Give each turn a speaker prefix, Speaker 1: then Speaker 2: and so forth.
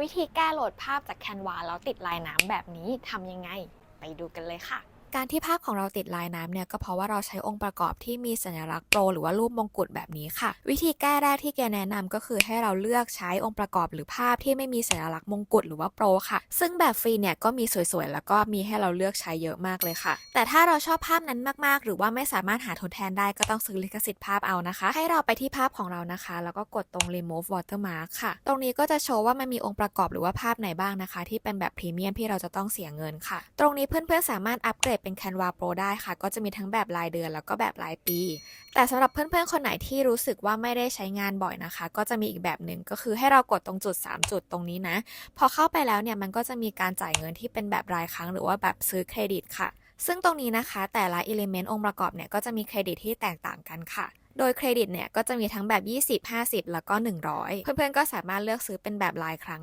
Speaker 1: วิธีแก้โหลดภาพจากแคนวาแล้วติดลายน้ำแบบนี้ทำยังไง ไปดูกันเลยค่ะ
Speaker 2: การที่ภาพของเราติดลายน้ำเนี่ยก็เพราะว่าเราใช้องค์ประกอบที่มีสัญลักษณ์โปรหรือว่ารูปมงกุฎแบบนี้ค่ะ วิธีแก้แรกที่แกแนะนำก็คือให้เราเลือกใช้องค์ประกอบหรือภาพที่ไม่มีสัญลักษณ์มงกุฎหรือว่าโปรค่ะ ซึ่งแบบฟรีเนี่ยก็มีสวยๆ แล้วก็มีให้เราเลือกใช้เยอะมากเลยค่ะ แต่ถ้าเราชอบภาพนั้นมากๆ หรือว่าไม่สามารถหาทดแทนได้ก็ต้องซื้อลิขสิทธิ์ภาพเอานะคะ ให้เราไปที่ภาพของเรานะคะ แล้วก็กดตรง remove watermark ค่ะ ตรงนี้ก็จะโชว์ว่ามันมีองค์ประกอบหรือว่าภาพไหนบ้างนะคะ ที่เป็นแบบพรีเมียมที่เราจะต้องเสียเงินค่ะ ตรงนี้เพื่อนๆสามารถอัปเกรดเป็น Canva Pro ได้ค่ะ ก็จะมีทั้งแบบรายเดือนแล้วก็แบบรายปี แต่สำหรับเพื่อนๆ คนไหนที่รู้สึกว่าไม่ได้ใช้งานบ่อยนะคะ ก็จะมีอีกแบบหนึ่งก็คือให้เรากดตรงจุด 3 จุดตรงนี้นะ พอเข้าไปแล้วเนี่ยมันก็จะมีการจ่ายเงินที่เป็นแบบรายครั้ง หรือว่าแบบซื้อเครดิตค่ะ ซึ่งตรงนี้นะคะ แต่ละอิเลเมนต์องค์ประกอบเนี่ยก็จะมีเครดิตที่แตกต่างกันค่ะโดยเครดิตเนี่ยก็จะมีทั้งแบบ 20 50 แล้วก็ 100 เพื่อนๆก็สามารถเลือกซื้อเป็นแบบรายครั้ง